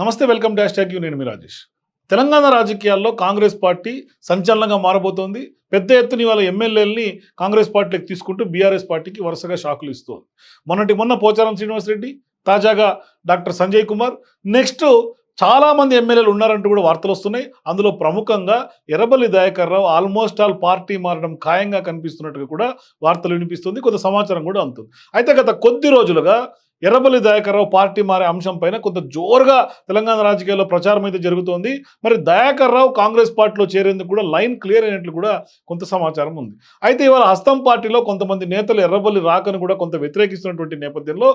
నమస్తే welcome dash tag you నేను మీ రాజేష్. తెలంగాణ రాజకీయాల్లో కాంగ్రెస్ పార్టీ సంచలనంగా మారబోతోంది. పెద్ద ఎత్తున ఇవాళ ఎమ్మెల్యేలని కాంగ్రెస్ పార్టీకి తీసుకుంటూ బీఆర్ఎస్ పార్టీకి వరుసగా షాకులు ఇస్తోంది. మొన్నటి మొన్న పోచారం శ్రీనివాసరెడ్డి తాజాగా డాక్టర్ సంజయ్ కుమార్ నెక్స్ట్ చాలామంది ఎమ్మెల్యేలు ఉన్నారంటూ కూడా వార్తలు వస్తున్నాయి. అందులో ప్రముఖంగా Errabelli Dayakar Rao almost all party మారడం ఖాయంగా కనిపిస్తున్నట్టుగా కూడా వార్తలు వినిపిస్తుంది. కొంత సమాచారం కూడా అందుతుంది. అయితే గత కొద్ది రోజులుగా ఎర్రబల్లి దయాకర్ రావు పార్టీ మారే అంశం పైన కొంత జోరుగా తెలంగాణ రాజకీయాల్లో ప్రచారం అయితే జరుగుతోంది. మరి దయాకర్ రావు కాంగ్రెస్ పార్టీలో చేరేందుకు కూడా లైన్ క్లియర్ అయినట్లు కూడా కొంత సమాచారం ఉంది. అయితే ఇవాళ హస్తం పార్టీలో కొంతమంది నేతలు ఎర్రబల్లి రాకను కూడా కొంత వ్యతిరేకిస్తున్నటువంటి నేపథ్యంలో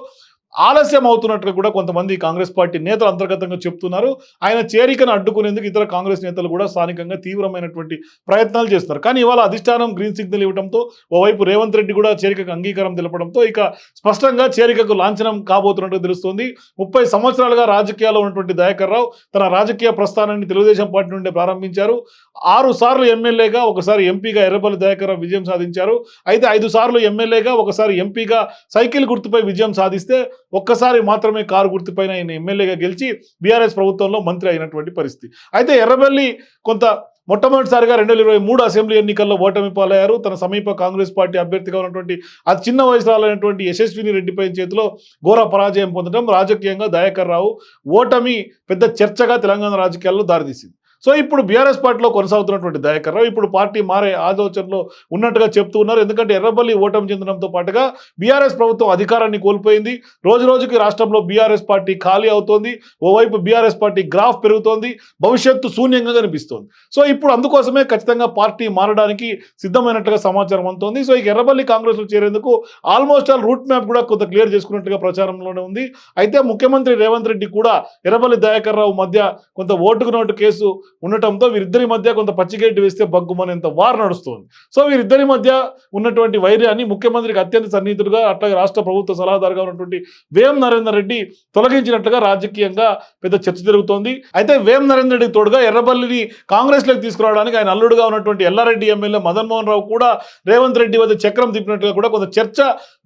ఆలస్యం అవుతున్నట్టుగా కూడా కొంతమంది కాంగ్రెస్ పార్టీ నేతలు అంతర్గతంగా చెప్తున్నారు. ఆయన చేరికను అడ్డుకునేందుకు ఇతర కాంగ్రెస్ నేతలు కూడా స్థానికంగా తీవ్రమైనటువంటి ప్రయత్నాలు చేస్తున్నారు. కానీ ఇవాళ అధిష్టానం గ్రీన్ సిగ్నల్ ఇవ్వడంతో ఓవైపు రేవంత్ రెడ్డి కూడా చేరికకు అంగీకారం తెలపడంతో ఇక స్పష్టంగా చేరికకు లాంఛనం కాబోతున్నట్టు తెలుస్తోంది. ముప్పై సంవత్సరాలుగా రాజకీయాల్లో ఉన్నటువంటి దయాకర్ రావు తన రాజకీయ ప్రస్థానాన్ని తెలుగుదేశం పార్టీ నుండి ప్రారంభించారు. ఆరు సార్లు ఎమ్మెల్యేగా ఒకసారి ఎంపీగా ఎర్రపల్లి దయాకర్ రావు విజయం సాధించారు. అయితే ఐదు సార్లు ఎమ్మెల్యేగా ఒకసారి ఎంపీగా సైకిల్ గుర్తుపై విజయం సాధిస్తే ఒక్కసారి మాత్రమే కారు గుర్తుపైన ఆయన ఎమ్మెల్యేగా గెలిచి బీఆర్ఎస్ ప్రభుత్వంలో మంత్రి అయినటువంటి పరిస్థితి. అయితే ఎర్రబెల్లి కొంత మొట్టమొదటిసారిగా రెండు వేల ఇరవై మూడు అసెంబ్లీ ఎన్నికల్లో ఓటమి పాలయ్యారు తన సమీప కాంగ్రెస్ పార్టీ అభ్యర్థిగా ఉన్నటువంటి అతి చిన్న వయసురాలైనటువంటి యశస్విని రెడ్డిపై చేతిలో ఘోర పరాజయం పొందడం రాజకీయంగా దయాకర్ రావు ఓటమి పెద్ద చర్చగా తెలంగాణ రాజకీయాల్లో దారితీసింది. సో ఇప్పుడు బీఆర్ఎస్ పార్టీలో కొనసాగుతున్నటువంటి దయాకర్ రావు ఇప్పుడు పార్టీ మారే ఆలోచనలో ఉన్నట్టుగా చెప్తూ ఉన్నారు. ఎందుకంటే ఎర్రబల్లి ఓటమి చెందడంతో పాటుగా బీఆర్ఎస్ ప్రభుత్వం అధికారాన్ని కోల్పోయింది. రోజు రోజుకి రాష్ట్రంలో బీఆర్ఎస్ పార్టీ ఖాళీ అవుతోంది. ఓవైపు బీఆర్ఎస్ పార్టీ గ్రాఫ్ పెరుగుతోంది. భవిష్యత్తు శూన్యంగా కనిపిస్తోంది. సో ఇప్పుడు అందుకోసమే ఖచ్చితంగా పార్టీ మారడానికి సిద్ధమైనట్టుగా సమాచారం అందుతోంది. సో ఇక ఎర్రబల్లి కాంగ్రెస్లో చేరేందుకు ఆల్మోస్ట్ ఆల్ రూట్ మ్యాప్ కూడా కొంత క్లియర్ చేసుకున్నట్టుగా ప్రచారంలోనే ఉంది. అయితే ముఖ్యమంత్రి రేవంత్ రెడ్డి కూడా ఎర్రబల్లి దయాకర్ రావు మధ్య కొంత ఓటుకు నోటు కేసు ఉండటంతో వీరిద్దరి మధ్య కొంత పచ్చిగడ్డి వేస్తే బగ్గుమనేంత వార్ నడుస్తుంది. సో వీరిద్దరి మధ్య ఉన్నటువంటి వైర్యాన్ని ముఖ్యమంత్రికి అత్యంత సన్నిహితుడుగా అట్లాగే రాష్ట్ర ప్రభుత్వ సలహాదారుగా ఉన్నటువంటి వేం నరేందర్ రెడ్డి తొలగించినట్లుగా రాజకీయంగా పెద్ద చర్చ జరుగుతోంది. అయితే వేం నరేందర్ రెడ్డి తోడుగా ఎర్రబల్లిని కాంగ్రెస్లోకి తీసుకురావడానికి ఆయన అల్లుడుగా ఉన్నటువంటి ఎల్లారెడ్డి ఎమ్మెల్యే మదన్మోహన్ రావు కూడా రేవంత్ రెడ్డి వద్ద చక్రం తిప్పినట్టుగా కూడా కొంత చర్చ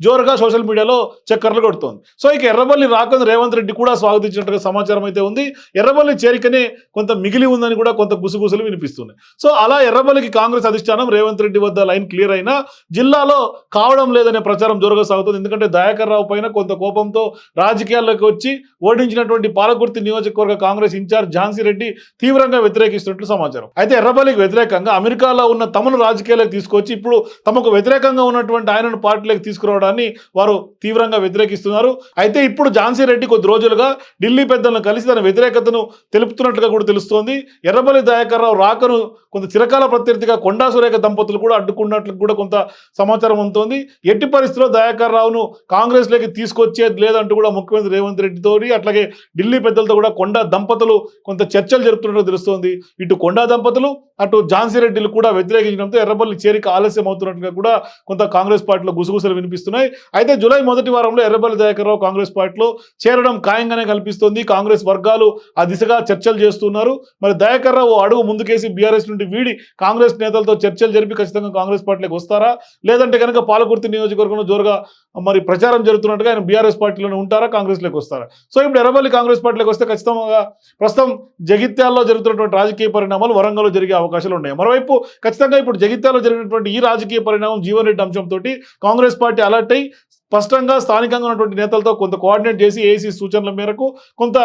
జోరుగా సోషల్ మీడియాలో చక్కర్లు కొడుతోంది. సో ఇక ఎర్రబల్లి రాకుండా రేవంత్ రెడ్డి కూడా స్వాగతించినట్టుగా సమాచారం అయితే ఉంది. ఎర్రబల్లి చేరికనే కొంత మిగిలి ఉందని కూడా కొంత గుసగుసలు వినిపిస్తున్నాయి. సో అలా ఎర్రబల్లికి కాంగ్రెస్ అధిష్టానం రేవంత్ రెడ్డి వద్ద లైన్ క్లియర్ అయినా జిల్లాలో కావడం లేదనే ప్రచారం జోరుగా ఎందుకంటే దయాకర్ రావు పైన కొంత కోపంతో రాజకీయాల్లోకి వచ్చి ఓడించినటువంటి పాలకుర్తి నియోజకవర్గ కాంగ్రెస్ ఇన్ఛార్జ్ ఝాన్సీ రెడ్డి తీవ్రంగా వ్యతిరేకిస్తున్నట్లు సమాచారం. అయితే ఎర్రబల్లికి వ్యతిరేకంగా అమెరికాలో ఉన్న తమను రాజకీయాలకు తీసుకొచ్చి ఇప్పుడు తమకు వ్యతిరేకంగా ఉన్నటువంటి ఆయనను పార్టీలోకి తీసుకురావడాన్ని వారు తీవ్రంగా వ్యతిరేకిస్తున్నారు. అయితే ఇప్పుడు ఝాన్సీ రెడ్డి కొద్ది రోజులుగా ఢిల్లీ పెద్దలను కలిసి తన వ్యతిరేకతను తెలుపుతున్నట్లుగా కూడా తెలుస్తోంది. ఎర్రబల్లి దయాకర్ రావు రాకను కొంత చిరకాల ప్రత్యర్థిగా కొండా సురేఖ దంపతులు కూడా అడ్డుకున్నట్లు కూడా కొంత సమాచారం ఉంటుంది ఎట్టి పరిస్థితుల్లో దయాకర్ రావును కాంగ్రెస్లోకి తీసుకొచ్చేది లేదంటూ కూడా ముఖ్యమంత్రి రేవంత్ రెడ్డితో అట్లాగే ఢిల్లీ పెద్దలతో కూడా కొండా దంపతులు కొంత చర్చలు జరుపుతున్నట్టు తెలుస్తోంది. ఇటు కొండా దంపతులు అటు ఝాన్సీ రెడ్డిలు కూడా వ్యతిరేకించడంతో ఎర్రబల్లి చేరిక ఆలస్యం అవుతున్నట్టుగా కూడా కొంత కాంగ్రెస్ పార్టీలో గుసగుసలు వినిపిస్తున్నాయి. అయితే జూలై మొదటి వారంలో ఎర్రబల్లి దయాకర్రావు కాంగ్రెస్ పార్టీలో చేరడం ఖాయంగానే కల్పిస్తోంది. కాంగ్రెస్ వర్గాలు ఆ దిశగా చర్చలు చేస్తున్నారు. మరి దయాకర్ రావు అడుగు ముందుకేసి బీఆర్ఎస్ నుండి వీడి కాంగ్రెస్ నేతలతో చర్చలు జరిపి ఖచ్చితంగా కాంగ్రెస్ పార్టీలోకి వస్తారా? లేదంటే కనుక పాలకుర్తి నియోజకవర్గంలో జోరుగా మరి ప్రచారం జరుగుతున్నట్టుగా ఆయన బీఆర్ఎస్ పార్టీలోనే ఉంటారా? కాంగ్రెస్లోకి వస్తారా? సో ఇప్పుడు ఎర్రబల్లి కాంగ్రెస్ పార్టీలోకి వస్తే ఖచ్చితంగా ప్రస్తుతం జగిత్యాల్లో జరుగుతున్నటువంటి రాజకీయ పరిణామాలు వరంగల్లో జరిగే అవకాశాలు ఉన్నాయి. మరోవైపు ఖచ్చితంగా ఇప్పుడు జగిత్యాల్లో జరిగినటువంటి ఈ రాజకీయ పరిణామం జీవన్ రెడ్డి అంశంతో కాంగ్రెస్ పార్టీ అలర్ట్ అయి స్పష్టంగా స్థానికంగా ఉన్నటువంటి నేతలతో కొంత కోఆర్డినేట్ చేసి ఏసీ సూచనల మేరకు కొంత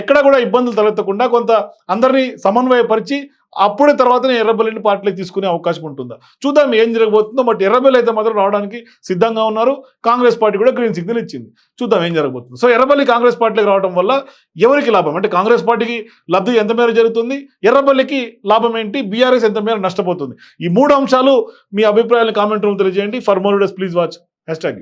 ఎక్కడా ఎక్కడ కూడా ఇబ్బందులు తలెత్తకుండా కొంత అందరినీ సమన్వయపరిచి అప్పుడే తర్వాతనే ఎర్రబెల్లిని పార్టీలకు తీసుకునే అవకాశం ఉంటుందా. చూద్దాం ఏం జరగబోతుందో బట్ ఎర్రబెల్లి అయితే మాత్రం రావడానికి సిద్ధంగా ఉన్నారు. కాంగ్రెస్ పార్టీ కూడా గ్రీన్ సిగ్నల్ ఇచ్చింది. చూద్దాం ఏం జరగబోతుంది. సో ఎర్రబెల్లి కాంగ్రెస్ పార్టీలోకి రావడం వల్ల ఎవరికి లాభం? అంటే కాంగ్రెస్ పార్టీకి లబ్ధి ఎంత మేర జరుగుతుంది? ఎర్రబెల్లికి లాభం ఏంటి? బీఆర్ఎస్ ఎంత మేర నష్టపోతుంది? ఈ మూడు అంశాలు మీ అభిప్రాయాలను కామెంట్ రూమ్ తెలియజేయండి. For more videos please watch hashtag